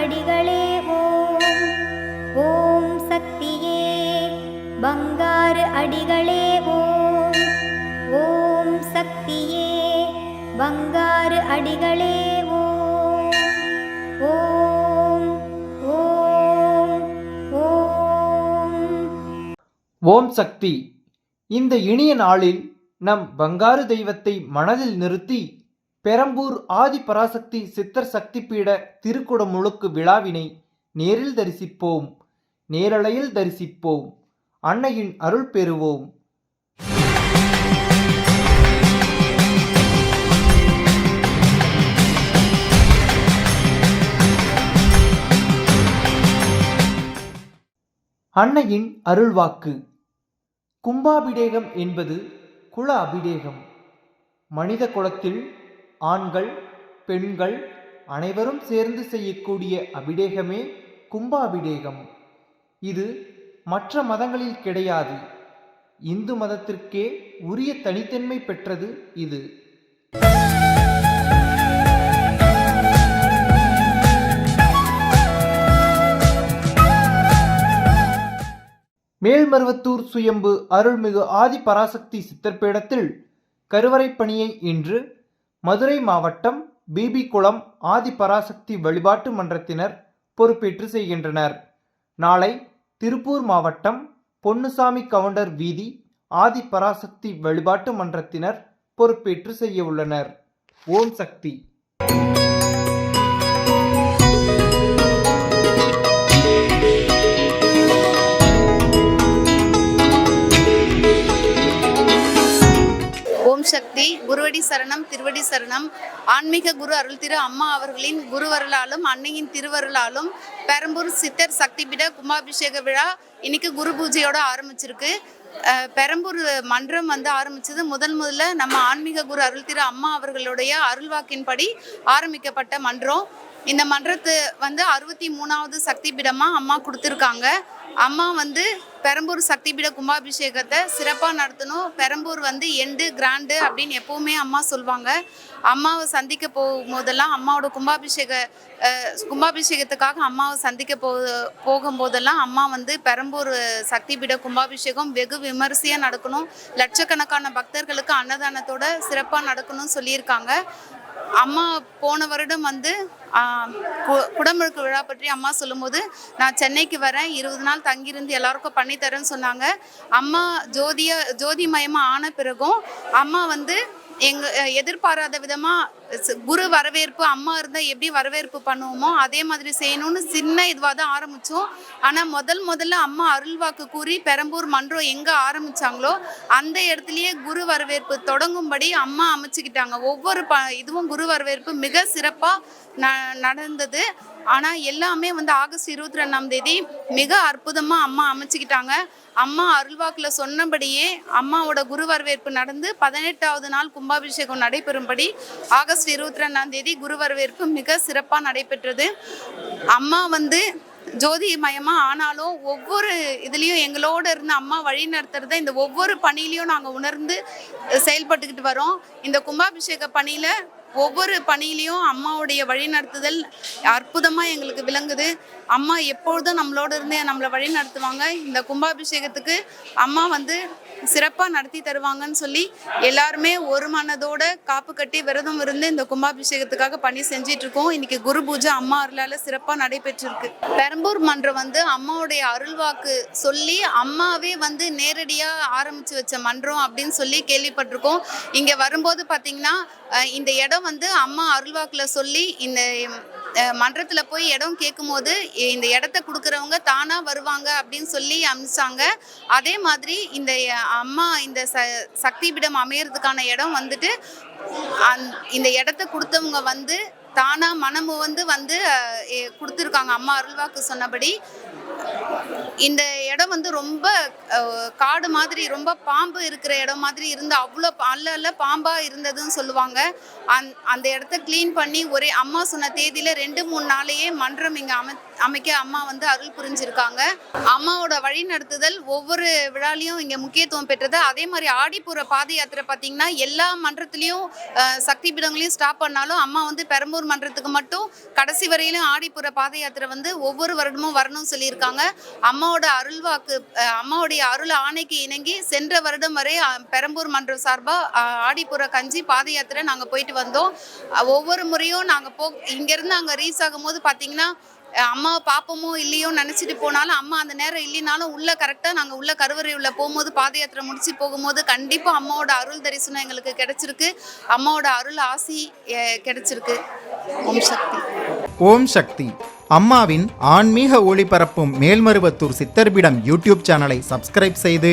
அடிகளே ஓம். ஓம் சக்தியே பங்காறு அடிகளே ஓம். ஓம் சக்தியே பங்காறு அடிகளே ஓம். ஓம் ஓம் ஓம். ஓம் சக்தி. இந்த இனிய நாளில் நம் பங்காறு தெய்வத்தை மனதில் நிறுத்தி பெரம்பூர் ஆதி பராசக்தி சித்தர் சக்தி பீட திருக்குடமுழுக்கு விழாவினை நேரில் தரிசிப்போம். நேரலையில் தரிசிப்போம். அன்னையின் அருள் பெறுவோம். அன்னையின் அருள்வாக்கு. கும்பாபிடேகம் என்பது குல அபிடேகம் மனித குலத்தில் ஆண்கள் பெண்கள் அனைவரும் சேர்ந்து செய்யக்கூடிய அபிடேகமே கும்பாபிடேகம். இது மற்ற மதங்களில் கிடையாது. இந்து மதத்திற்கே உரிய தனித்தன்மை பெற்றது இது. மேல்மருவத்தூர் சுயம்பு அருள்மிகு ஆதி பராசக்தி சித்தர்பீடத்தில் கருவறை பணியை இன்று மதுரை மாவட்டம் பிபி குளம் வழிபாட்டு மன்றத்தினர் பொறுப்பேற்று செய்கின்றனர். நாளை திருப்பூர் மாவட்டம் பொன்னுசாமி கவுண்டர் வீதி ஆதிபராசக்தி வழிபாட்டு மன்றத்தினர் பொறுப்பேற்று செய்ய உள்ளனர். ஓம் சக்தி. சக்தி குருவடி சரணம் திருவடி சரணம் ஆன்மீக குரு அருள் திரு அம்மா அவர்களின் குருவருளாலும் அன்னையின் திருவருளாலும் பெரம்பூர் சித்தர் சக்திபீட கும்பாபிஷேக விழா இன்னைக்கு குரு பூஜையோட ஆரம்பிச்சிருக்கு. பெரம்பூர் மன்றம் வந்து ஆரம்பிச்சது முதல் முதல்ல நம்ம ஆன்மீக குரு அருள் திரு அம்மா அவர்களுடைய அருள்வாக்கின்படி ஆரம்பிக்கப்பட்ட மன்றம். இந்த மன்றத்து வந்து அறுபத்தி மூணாவது சக்தி பீடமாக அம்மா கொடுத்துருக்காங்க. அம்மா வந்து பெரம்பூர் சக்தி பீட கும்பாபிஷேகத்தை சிறப்பாக நடத்தணும். பெரம்பூர் வந்து எண்டு கிராண்டு அப்படின்னு எப்போவுமே அம்மா சொல்லுவாங்க அம்மாவை சந்திக்க போகும்போதெல்லாம் அம்மாவோட கும்பாபிஷேக கும்பாபிஷேகத்துக்காக அம்மாவை சந்திக்க போ போகும்போதெல்லாம் அம்மா வந்து பெரம்பூர் சக்தி பீட கும்பாபிஷேகம் வெகு விமரிசையாக நடக்கணும். லட்சக்கணக்கான பக்தர்களுக்கு அன்னதானத்தோட சிறப்பாக நடக்கணும்னு சொல்லியிருக்காங்க. அம்மா போன வருடம் வந்து கு- குடமுழுக்கு விழா பற்றி அம்மா சொல்லும்போது நான் சென்னைக்கு வரேன் இருபது நாள் தங்கியிருந்து எல்லாருக்கும் பண்ணித்தரேன்னு சொன்னாங்க. அம்மா ஜோதிய ஜோதிமயமாக ஆன பிறகும் அம்மா வந்து எங்க எதிர்பாராத விதமாக குரு வரவேற்பு அம்மா இருந்தால் எப்படி வரவேற்பு பண்ணுவோமோ அதே மாதிரி செய்யணும்னு சின்ன இதுவாக தான் ஆரம்பித்தோம் ஆனால் முதல் முதல்ல அம்மா அருள்வாக்கு கூறி பெரம்பூர் மன்றம் எங்கே ஆரம்பிச்சாங்களோ அந்த இடத்துலயே குரு வரவேற்பு தொடங்கும்படி அம்மா அமைச்சுக்கிட்டாங்க. ஒவ்வொரு ப இதுவும் குரு வரவேற்பு மிக சிறப்பாக ந நடந்தது. ஆனால் எல்லாமே வந்து ஆகஸ்ட் இருபத்தி ரெண்டாம் தேதி மிக அற்புதமாக அம்மா அமைச்சுக்கிட்டாங்க. அம்மா அருள்வாக்கில் சொன்னபடியே அம்மாவோட குரு வரவேற்பு நடந்து பதினெட்டாவது நாள் கும்பாபிஷேகம் நடைபெறும்படி ஆகஸ்ட் இருபத்தி ரெண்டாம் தேதி குரு வரவேற்பு மிக சிறப்பாக நடைபெற்றது. அம்மா வந்து ஜோதிமயமா ஆனாலும் ஒவ்வொரு இதுலேயும் எங்களோட இருந்து அம்மா வழி நடத்துறத இந்த ஒவ்வொரு பணியிலையும் நாங்கள் உணர்ந்து செயல்பட்டுக்கிட்டு வரோம். இந்த கும்பாபிஷேக பணியில் ஒவ்வொரு பணியிலையும் அம்மாவுடைய வழிநடத்துதல் அற்புதமாக எங்களுக்கு விளங்குது. அம்மா எப்பொழுதும் நம்மளோட இருந்து நம்மளை வழி நடத்துவாங்க இந்த கும்பாபிஷேகத்துக்கு அம்மா வந்து சிறப்பாக நடத்தி தருவாங்கன்னு சொல்லி எல்லாருமே ஒரு மனதோட காப்பு கட்டி விரதம் இருந்து இந்த கும்பாபிஷேகத்துக்காக பணி செஞ்சிட்டு இருக்கோம் இன்னைக்கு குரு பூஜை அம்மா அருளால சிறப்பாக நடைபெற்றிருக்கு. பெரம்பூர் மன்றம் வந்து அம்மாவுடைய அருள்வாக்கு சொல்லி அம்மாவே வந்து நேரடியாக ஆரம்பிச்சு வச்ச மன்றம் அப்படின்னு சொல்லி கேள்விப்பட்டிருக்கோம். இங்கே வரும்போது பார்த்தீங்கன்னா இந்த இடம் வந்து அம்மா அருள்வாக்கில் சொல்லி இந்த மன்றத்தில் போய் இடம் கேட்கும்போது இந்த இடத்த கொடுக்குறவங்க தானாக வருவாங்க அப்படின்னு சொல்லி அமிச்சாங்க அதே மாதிரி இந்த அம்மா இந்த ச சக்தி பீடம் அமையறதுக்கான இடம் வந்துட்டு அந் இந்த இடத்த கொடுத்தவங்க வந்து தானாக மனமு வந்து வந்து கொடுத்துருக்காங்க. அம்மா அருள்வாக்கு சொன்னபடி இந்த இடம் வந்து ரொம்ப அஹ், காடு மாதிரி ரொம்ப பாம்பு இருக்கிற இடம் மாதிரி இருந்து அவ்வளோ அல்ல அல்ல பாம்பா இருந்ததுன்னு சொல்லுவாங்க. அந் அந்த இடத்த க்ளீன் பண்ணி ஒரே அம்மா சொன்ன தேதியில ரெண்டு மூணு நாளையே மன்றம் இங்கே அமை அமைக்க அம்மா வந்து அருள் புரிஞ்சிருக்காங்க. அம்மாவோட வழி நடத்துதல் ஒவ்வொரு விழாலையும் இங்கே முக்கியத்துவம் பெற்றது. அதே மாதிரி ஆடிப்புற பாத யாத்திரை பார்த்தீங்கன்னா எல்லா மன்றத்துலேயும் சக்தி பீடங்களையும் ஸ்டாப் பண்ணாலும் அம்மா வந்து பெரம்பூர் மன்றத்துக்கு மட்டும் கடைசி வரையிலும் ஆடிப்புற பாத யாத்திரை வந்து ஒவ்வொரு வருடமும் வரணும்னு சொல்லியிருக்காங்க. அம்மாவோட அருள்வாக்கு அம்மாவுடைய அருள் ஆணைக்கு இணங்கி சென்ற வருடம் வரை பெரம்பூர் மன்றம் சார்பாக ஆடிப்புற கஞ்சி பாத யாத்திரை நாங்கள் போயிட்டு வந்தோம். ஒவ்வொரு முறையும் நாங்கள் போ இங்கேருந்து அங்கே ரீச் ஆகும்போது பார்த்தீங்கன்னா அம்மாவை பார்ப்போமோ இல்லையோ நினச்சிட்டு போனாலும் அம்மா அந்த நேரம் இல்லைனாலும் உள்ள கரெக்டாக நாங்கள் உள்ள கருவறை உள்ள போகும்போது பாத யாத்திரை முடிச்சு போகும்போது கண்டிப்பாக அம்மாவோட அருள் தரிசனம் எங்களுக்கு கிடைச்சிருக்கு. அம்மாவோட அருள் ஆசி கிடைச்சிருக்கு. ஓம் சக்தி. ஓம் சக்தி. அம்மாவின் ஆன்மீக ஒளிபரப்பும் மேல்மருவத்தூர் சித்தர்பிடம் யூடியூப் சேனலை சப்ஸ்கிரைப் செய்து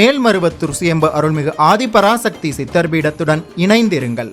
மேல்மருவத்தூர் சுயம்பு அருள்மிகு ஆதிபராசக்தி சித்தர்பீடத்துடன் இணைந்திருங்கள்.